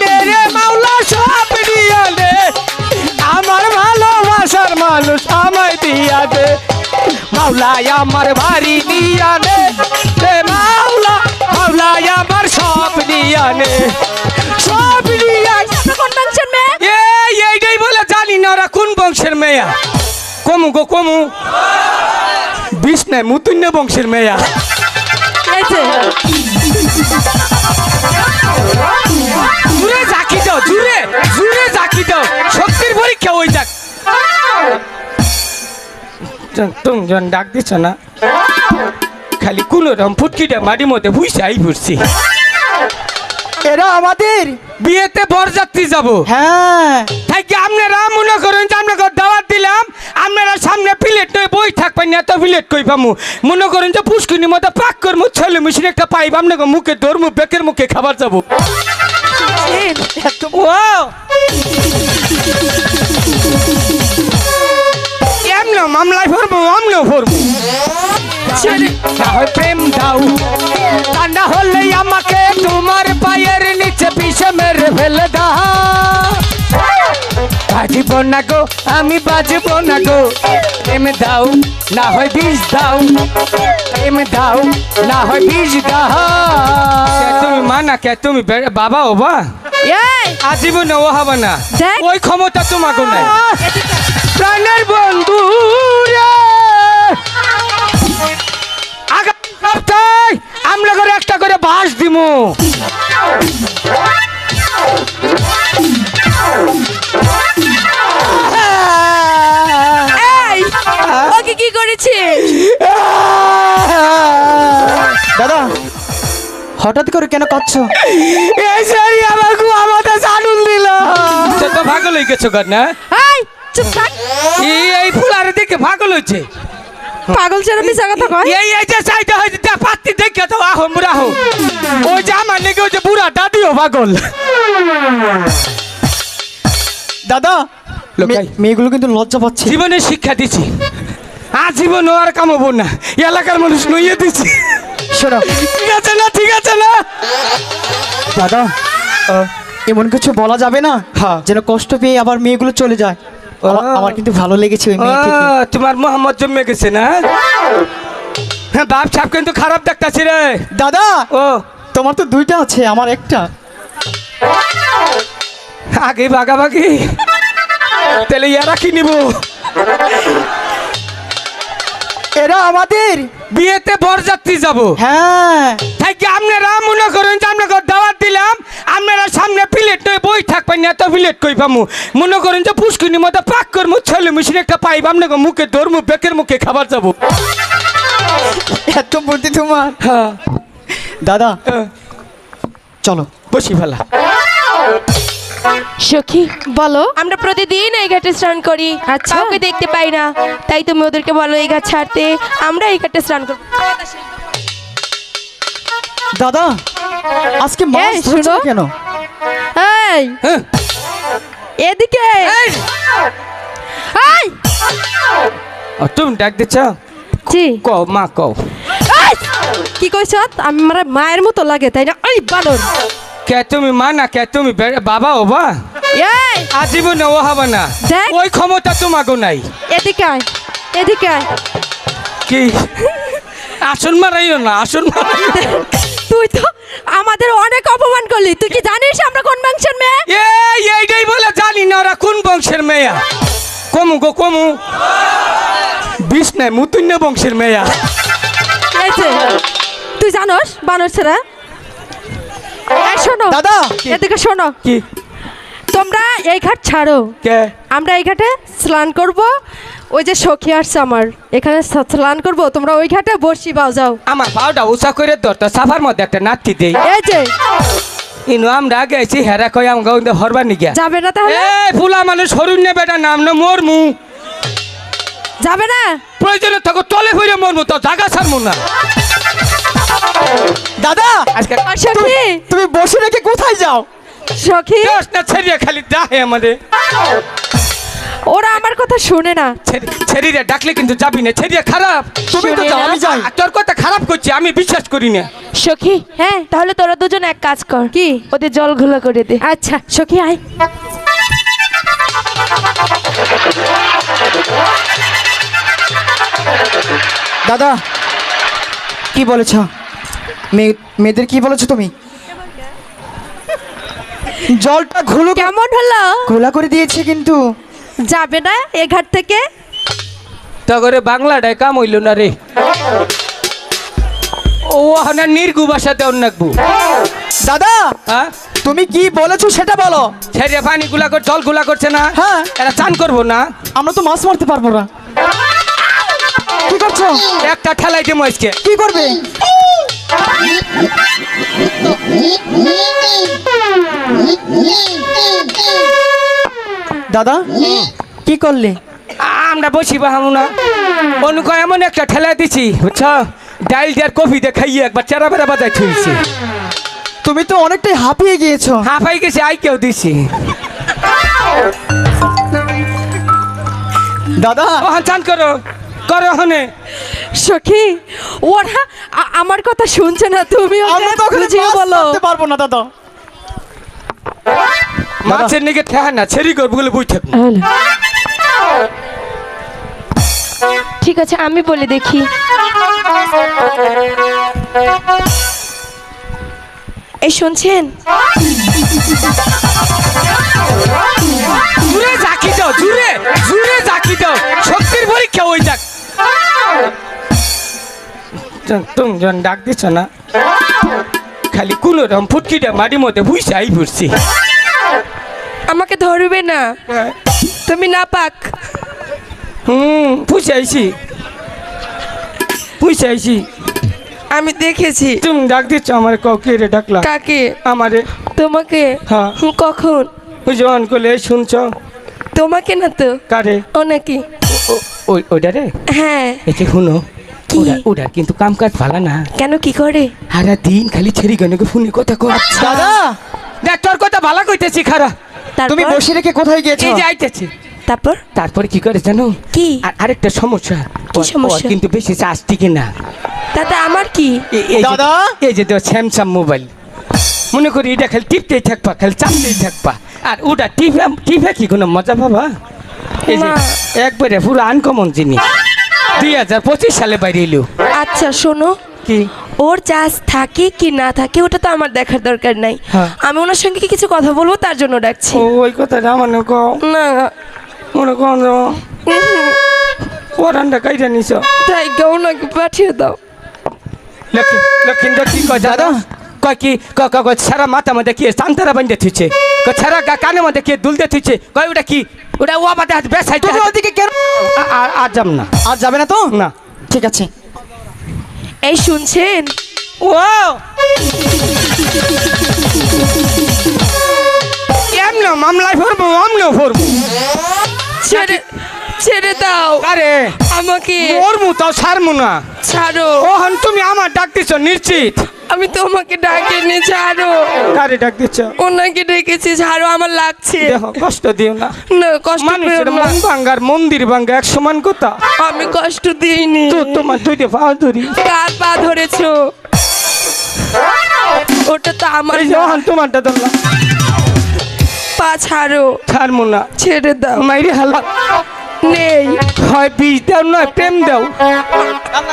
নে রে মাওলা সব দিয়া নে আমার ভালোবাসার মানুষ আমায় দিয়া দে মাওলা আমার বাড়ি দিয়া নে রে মাওলা মাওলা আমার সব দিয়া নে সব এই এইটাই বলে জানি না ওরা কোন বংশের মেয়া। কমু গো কমু। বিষ নাই মুতুন্য বংশের মেয়া। এই তুমি ডাক দিছ না খালি কোন রকম ফুটকিটা মাটির মধ্যে ভুইসাই ভুরছি এরা আমাদের বিয়েতে বরযাত্রী যাব। হ্যাঁ। তাই কি আপনারা মনে করেন যে আপনাকে দাওয়াত দিলাম আপনারা সামনে প্লেট নয় বই থাকবেন না এত প্লেট কই পামু? মনে করেন যে পুষ্কিনির মধ্যে পাক করমু ছেলে মেশিন একটা পাইব আপনাকে মুখে ধরমু বেকের মুখে খাবার যাব। ও আমনেও ভরবো? না প্রেম দাও। ঠান্ডা হলে আমাকে তোমার পায়ের নিচে পিছে মেরে ফেলে দাও। বাজিব না গো আমি বাজব না গো। প্রেম দাও না হয় বিষ দাও। প্রেম দাও না হয় বিষ দাও। তুমি মা না কে তুমি? বাবা ও বা? আজীবন ও হবে না। ওই ক্ষমতা তোমাকে নাই। প্রাণের বন্ধু রে। সপ্তাহে আমরা করে একটা করে বাস দিমু। এই ওকে কি করেছিস দাদা হঠাৎ করে কেন কাঁদছো? এই সারি আমাকে আমাদের জানুন দিল। তো পাগল হয়ে গেছো না এই ফুলারে দেখে পাগল হয়েছে। পাগল ছেড়ে মিশা কথা কয়? এই এই যে চাইতে হয়েছে তা পাত্তি দেখে তো আহো মুরাহো ওই যে আমার নাকি ওই যে বুড়া দাদিও পাগল। দাদা মেয়েগুলো কিন্তু লজ্জা পাচ্ছে। জীবনে শিক্ষা দিছি। আজীবন আর কামাবো না। এলাকার মানুষ নইয়ে দিছি। শোনো। ঠিক আছে না ঠিক আছে না? দাদা এমন কিছু বলা যাবে না? হ্যাঁ। যেন কষ্ট পেয়ে আবার মেয়েগুলো চলে যায়। আমার- কিন্তু ভালো লেগেছে ওই মেয়ে তোমার মোহাম্মদ জন্মে গেছে না? হ্যাঁ বাপ সাপ কিন্তু খারাপ দেখতাছি রে। দাদা! ও। তোমার তো দুইটা আছে আমার একটা। আগে বাগাবাগি তাহলে ইয়ারা কি নিব? এরা আমাদের! বিয়েতে বরযাত্রী যাব। হ্যাঁ। তাই কি আপনারা মনে করেন যে আপনাকে দাওয়াত দিলাম আপনারা সামনে প্লেট নয় বই থাকবেন না এত প্লেট কই পামু? মনে করেন যে পুষ্কিনির মধ্যে পাক করমু ছেলে মেশিন একটা পাইব আপনাকে মুখে ধরমু বেকের মুখে খাবার যাব। এত বুদ্ধি তোমার। হ্যাঁ। দাদা হ্যাঁ, চলো। বসি ফেলা। সখী বলো। আমরা প্রতিদিন এই ঘাটে স্নান করি। আচ্ছা। কাউকে দেখতে পাই না। তাই তুমি ওদেরকে বলো এই ঘাট ছাড়তে আমরা এই ঘাটে স্নান করব। দাদা আজকে মাছ ধরছো কেন? এই হ্যাঁ। এদিকে। এই, তুমি ডাক দিচ্ছ? জি কও মা কও! কি কইছ? আমি আমার মায়ের মতো লাগে তাই না? ওই বানর কে তুমি মা না কে তুমি বাবা ও বা? আজীবন ও হবে না। ওই ক্ষমতা তোমাকে নাই। এদিকে এদিকে কি? আসন মারাইও না আসন তুই তো আমাদের অনেক অপমান করলি। তুই কি জানিস আমরা কোন বংশের মেয়ে? এই এইটাই বলে জানি না ওরা কোন বংশের মেয়া। কমু গো কমু। বিষ নাই মুতুন্য বংশের মেয়া। তুই জানোস বানর ছেড়া? শোনো। দাদা এদিকে শোনো। কি? তোমরা এই ঘাট ছাড়ো। কে? আমরা এই ঘাটে স্নান করব। ওই যে সখী আসছে আমার। এখানে স্নান করব। তোমরা ওই ঘাটে বসি বাও যাও আমার পাউডা উষা করে ধরতো সাফার মধ্যে একটা নাতি দেই। এই যে। ইনো আমরা গেছি হেরা কই আম গাউন্দে হরবার নিগিয়া। যাবে না তাহলে? এই ফুলা মানুষ হরুন নে বেটা নাম না মোর মু যাবে না? প্রয়োজনে থাকো তলে হইরে মরমু তো জাগা ছাড়মু না। দাদা আজকে সখী। তুমি বসে রেখে কোথায় যাও? সখী। না ছেড়িয়ে খালি ডাহে আমাদের। ওরা আমার কথা শোনে না। ডাকলে কিন্তু যাবি না ছেড়িয়ে খারাপ। তুমি তো যাও আমি যাই। তোর কথা খারাপ করছি আমি বিশ্বাস করি না। সখী হ্যাঁ তাহলে তোরা দুজন এক কাজ কর। কি? ওদের জল ঘোলা করে দে। আচ্ছা সখী আয়। দাদা কি বলেছ? মেয়েদের কি বলেছ তুমি? জলটা ঘুলো কেমন হলো? ঘোলা করে দিয়েছে কিন্তু। যাবে না এ ঘাট থেকে? তা করে বাংলাটায় কাম হইল না রে। ও হানা নির্গু ভাষাতে অন্যাকবু দাদা হ্যাঁ? তুমি কি বলেছ সেটা বলো। ছেড়ে পানি গুলা কর জলগুলা করছে না? হ্যাঁ। এরা চান করব না। আমরা তো মাছ মারতে পারব না। কি করছ? একটা ঠেলাই দেবো আজকে। কি করবে? দাদা কি করলে? আমরা বসি বাহামু না অনুক এমন একটা ঠেলা দিছি বুঝছ? ডাইল দেওয়ার কফি দিয়ে খাইয়ে একবার চেরা বেড়া বাজাই থুইছি। তুমি তো অনেকটাই হাঁপিয়ে গিয়েছো। হাঁপাই গেছে আই কেউ দিছি। দাদা। চান করো। করো ওখানে সখী ওরা আমার কথা শুনছে না তুমি বুঝিয়ে বলো। পারব না দাদা। মাছের নিকে ঠেহা না ছেড়ি করব বলে বই ঠিক আছে আমি বলে দেখি। এই শুনছেন? জুড়ে জাকি দাও জুড়ে জুড়ে জাকি তুমি যখন ডাক দিছ না খালি কোন রকম ফুটকিটা মাটির মধ্যে বুঝছে আই পড়ছি আমাকে ধরবে না তুমি না পাক হুম পুষে আইছি পুষে আইছি আমি দেখেছি তুমি ডাক দিচ্ছ আমার কাউকে রে ডাকলা কাকে আমারে তোমাকে হ্যাঁ। কখন ওই জোয়ান করলে শুনছ তোমাকে না তো কারে ও নাকি ওই ওইটা রে হ্যাঁ এতে শুনো কি? ওরা কিন্তু কাম কাজ ভালো না। কেন কি করে? হারা দিন খালি ছেড়ি গনকে ফোনে কথা কো দাদা দেখ তোর কথা ভালো কইতেছি খারা। তুমি তারপর বসে রেখে কোথায় গিয়েছো এই যে আইতেছি। তারপর? তারপরে কি করে জানো? কি? আর আরেকটা সমস্যা। কি সমস্যা? কিন্তু বেশি চার্জ টিকে না তাতে আমার কি? দাদা? এই যে দেও স্যামসাং মোবাইল মনে করি এটা খালি টিপতেই থাকবা খালি চাপতেই থাকবা। আর ওটা টিপে টিপে কি কোনো মজা পাবা? এই যে একবারে পুরো আনকমন জিনিস। দুই হাজার পঁচিশ সালে বাইরে এলো। আচ্ছা শোনো। কি? ওর চাষ থাকে কি না থাকে ওটা তো আমার দেখার দরকার নাই। হ্যাঁ। আমি ওনার সঙ্গে কি কিছু কথা বলব? তার জন্য ডাকছি। ও ওই কথাটা আমার কও না। মনে কর পরানটা কাইটা নিছ। তাই গা ওনাকে পাঠিয়ে দাও। লক্ষ্মী লক্ষ্মীন্দর কি কয় দাদা? কয় কি? ক- ক- কয় সারা মাথা মধ্যে কি সান্তারা বান্ধে থুইছে? কয় সারা কানে মধ্যে কি দুলতে থুইছে? কয় ওটা কি? ওটা ও বাদে হাত বেসাই তুমি ওদিকে কেন? আর আর যাব না। আর যাবে না তো? না। ঠিক আছে। এই শুনছেন? ও! এমন মামলায় ভরবো আমনেও ভরবো? ছেড়ে ছেড়ে দাও। আরে আমাকে মরমু তাও ছাড়মু না। ছাড়ো। ওহন তুমি আমার ডাক দিছ নিশ্চিত? আমি তোমাকে ডাকিনি ছাড়ো। কারে ডাক দিছ ওনাকে ডেকেছি ছাড়ো আমার লাগছে। দেখো কষ্ট দিও না। না কষ্ট মানুষের মন ভাঙ্গার মন্দির ভাঙ্গা এক সমান কথা। আমি কষ্ট দিইনি। তো তোমার দুইটা পা ধরি। কার পা ধরেছো? ওটা তো আমার এই যে ওহন তোমারটা ধরলাম। পা ছাড়ো। ছাড়মু না। ছেড়ে দাও। মাইরে হালা। নেই। হয় বীজ দাও নয় প্রেম দাও।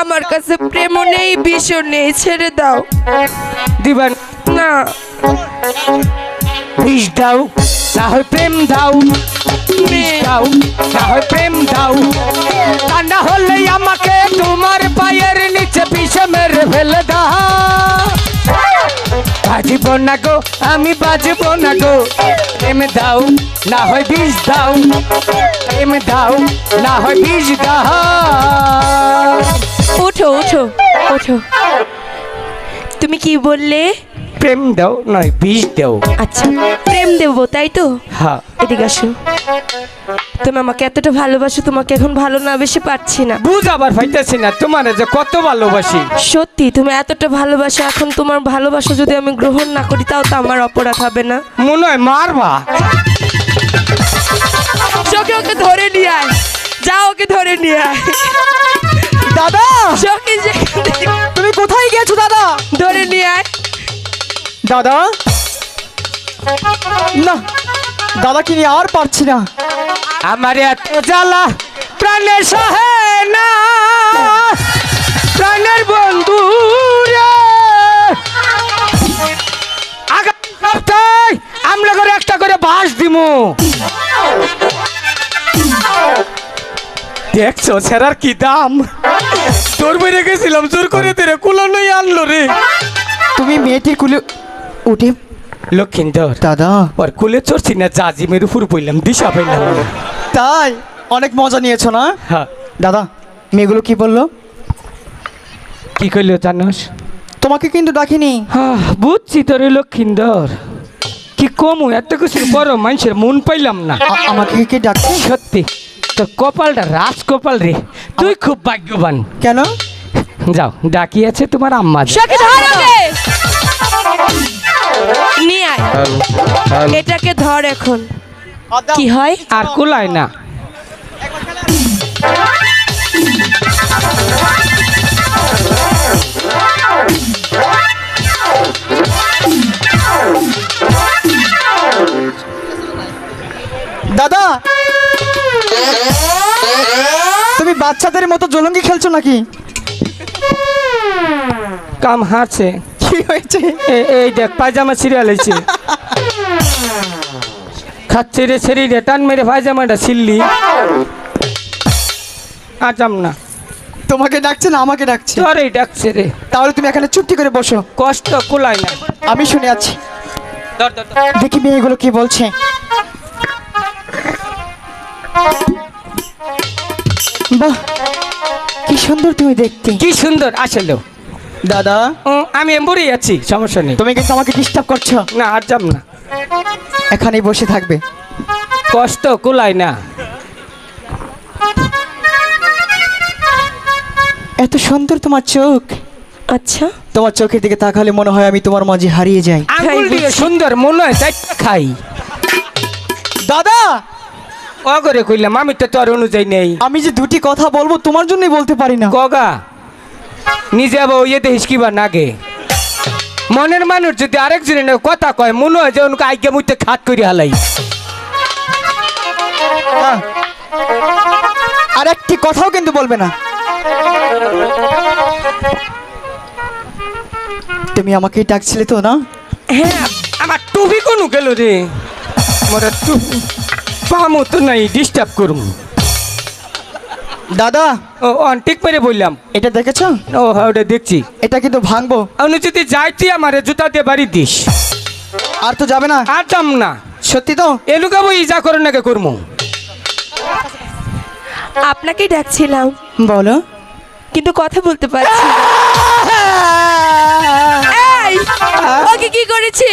আমার কাছে প্রেমও নেই বিষও নেই ছেড়ে দাও। দিবান। না। বীজ দাও না হয় প্রেম দাও। দাও না হয় প্রেম দাও। ঠান্ডা হলে আমাকে তোমার পায়ের নিচে পিছে মেরে ফেলে দাও। বাজিব না গো, আমি বাজব না গো। প্রেম দাও, না হয় বীজ দাও। প্রেম দাও, না হয় বীজ দাও। ওঠো ওঠো ওঠো। তুমি কি বললে? প্রেম দাও নয় বীজ দাও। আচ্ছা প্রেম দেবো তাই তো? হ্যাঁ এদিকে আসো। তুমি আমাকে এতটা ভালোবাসো তোমাকে এখন ভালো না বেশি পাচ্ছি না। বুঝ আবার পাইতেছি না তোমার যে কত ভালোবাসি। সত্যি তুমি এতটা ভালোবাসো এখন তোমার ভালোবাসা যদি আমি গ্রহণ না করি তাও তো আমার অপরাধ হবে না। মনে হয় মারবা। চোখে ওকে ধরে নিয়ে আয়। যা ওকে ধরে নিয়ে আয়। দাদা! যেখান তুমি কোথায় গেছো দাদা? ধরে নিয়ে আয়। দাদা? না দাদাকে নিয়ে আর পারছি না। আমার এত জ্বালা প্রাণের সহে না। প্রাণের বন্ধু আগামী সপ্তাহে আমরা করে একটা করে বাস দিমু। দেখছ সেরার কি দাম? তোর বেড়ে গেছিলাম জোর করে তেরে কুলানোই আনলো রে। তুমি মেয়েটির কুলে উঠে। লক্ষিন্দর। দাদা। ওর কুলে চড়ছি না জাজিমের উপর পড়লাম দিশা পাইলাম না। তাই? অনেক মজা নিয়েছো না? হ্যাঁ। দাদা মেয়েগুলো কি বলল? কি করল জানোস? তোমাকে কিন্তু ডাকিনি। আহ, বুঝছি তোর লক্ষিন্দর। কি কম এত কিছু বড় মানুষের মন পাইলাম না। আমাকে কি ডাকছে? সত্যি তোর কপালটা রাজ কপাল রে। তুই খুব ভাগ্যবান। কেন? যাও ডাকি আছে তোমার আম্মা। নিয়ে আয়। এটাকে ধর এখন। কি হয়? আর কুলায় না। দাদা! তুমি বাচ্চাদের মতো জলঙ্গি খেলছো নাকি? কাম হারছে। কি হয়েছে? এই দেখ পায়জামা সিরিয়াল হয়েছে খাচ্ছে রে সেরি রে টান মেরে পায়জামাটা ছিললি আজাম না। তোমাকে ডাকছে না আমাকে ডাকছে। তোরই ডাকছে রে। তাহলে তুমি এখানে চুপটি করে বসো। কষ্ট কুলায় না। আমি শুনে আছি। দেখি মেয়েগুলো কি বলছে। বাহ কি সুন্দর তুমি দেখতে। কি সুন্দর আসলে। দাদা? আমি এম্বুরেই আছি সমস্যা নেই। তুমি কিন্তু আমাকে ডিস্টার্ব করছ। না আর যাম না। এখানেই বসে থাকবে। কষ্ট কুলায় না। এত সুন্দর তোমার চোখ। আচ্ছা। তোমার চোখের দিকে তাকালে মনে হয় আমি তোমার মাঝে হারিয়ে যাই। আঙ্গুল দিয়ে সুন্দর মনে হয় তাই খাই। দাদা! অগরে কইলাম আমি তো তোর অনুযায়ী নেই। আমি যে দুটি কথা বলব তোমার জন্যই বলতে পারি না। কগা? নিজে আবার ইয়ে দেখিস কিবা নাগে। মনের মানুষ যদি আরেকজনের কথা কয় মনে হয় যে ওনকে আইকে মুইতে খাত করি হালাই। হ্যাঁ। আর একটি কথাও কিন্তু বলবে না। তুমি আমাকে ডাকছিলে তো না? হ্যাঁ আমার টুপি কোনো গেল রে। মোর টুপি পামো তো নাই ডিস্টার্ব করুম। দাদা ও ঠিক করে বললাম। এটা দেখেছ? ও হ্যাঁ ওটা দেখছি। এটা কিন্তু ভাঙবো। আমি যদি যাই তুই আমারে জুতা দিয়ে বাড়ি দিস। আর তো যাবে না। আর যাম না। সত্যি তো? এলুকা বই যা করে নাকি করমু। আপনাকেই ডাকছিলাম। বলো। কিন্তু কথা বলতে পারছি না। এই, ওকে কি করেছে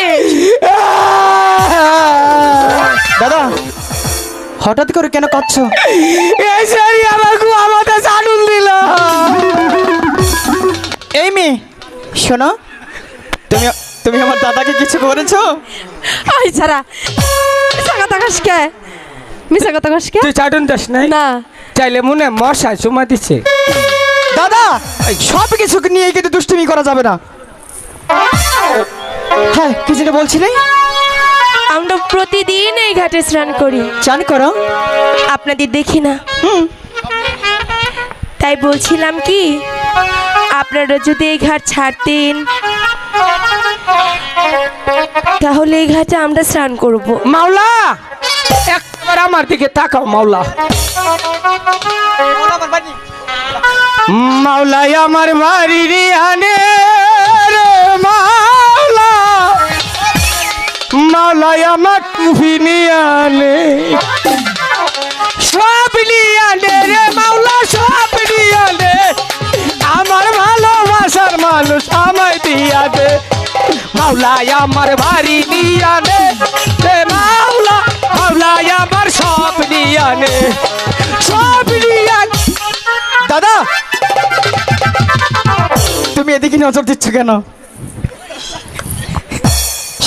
দাদা হঠাৎ করে কেন কাঁদছো? এই সারি আমার খুব আমাদের এই মেয়ে শোনো তুমি তুমি আমার দাদাকে কিছু করেছ আই ছাড়া। মিশা কথা কসকে মিশা কথা কসকে তুই চাটুন দাস নাই? না। চাইলে মনে মশা চুমা দিছে। দাদা সব কিছু নিয়ে কিন্তু দুষ্টুমি করা যাবে না। হ্যাঁ কি যেটা বলছিলে? আমরা প্রতিদিন এই ঘাটে স্নান করি। চান করো। আপনাদের দেখি না। তাই বলছিলাম কি, আপনারা যদি এই ঘাট ছাড়তেন তাহলে এই ঘাটে আমরা স্নান করব। মাওলা, একবার আমার দিকে তাকাও মাওলা। মাওলাই আমার বাড়ি রে আনে মাওলা। মাওলাই আমার নিয়ে আনে। সব নিয়ে রে মাওলা। মাওলাই আমার বাড়ি নিয়ে আনে। রে মাওলা মাওলাই আমার সব নিয়ে সব নিয়ে দাদা তুমি এদিকে নজর দিচ্ছ কেন?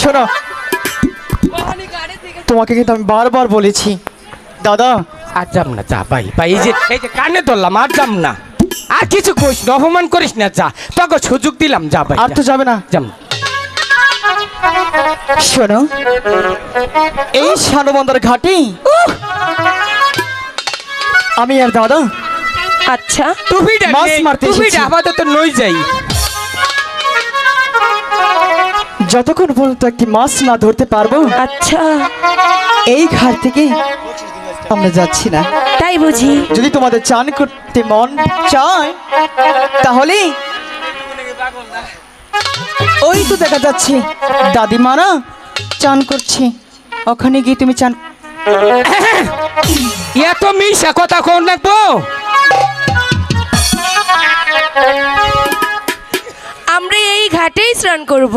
শোনো তোমাকে কিন্তু আমি বারবার বলেছি। দাদা আর যাম না যা ভাই ভাই এই যে এই যে কানে ধরলাম আর যাম না। আর কিছু কইস না অপমান করিস না যা। তোকে সুযোগ দিলাম যা ভাই আর তো যাবে না। যাম না। শোনো এই সানবন্দর ঘাটে আমি আর দাদা আচ্ছা। মাছ মারতে এসেছি। আপাতত নই যাই। যতক্ষণ পর্যন্ত একটি মাছ না ধরতে পারব আচ্ছা। এই ঘাট থেকে আমরা যাচ্ছি না। তাই বুঝি। যদি তোমাদের চান করতে মন চায় তাহলে ওই তো দেখা যাচ্ছে। দাদিমারা চান করছে। ওখানে গিয়ে তুমি চান এত মিশা কথা কোন রাখব আমরা এই ঘাটেই স্নান করব।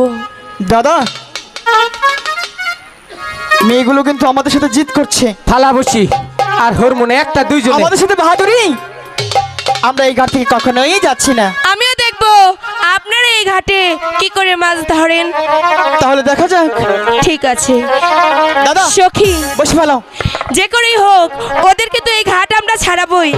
দাদা মেয়েগুলো কিন্তু আমাদের সাথে জিত করছে। ফালা বসি আর হরমোনে একটা দুইজন। আমাদের সাথে বাহাদুরি? আমরা এই ঘাট থেকে কখনোই যাচ্ছি না। আমিও দেখব। আপনারা এই ঘাটে কি করে মাছ ধরেন? তাহলে দেখা যাক। ঠিক আছে। দাদা সখী বসে ভালো যে করেই হোক ওদেরকে তো এই ঘাট আমরা ছাড়াবই।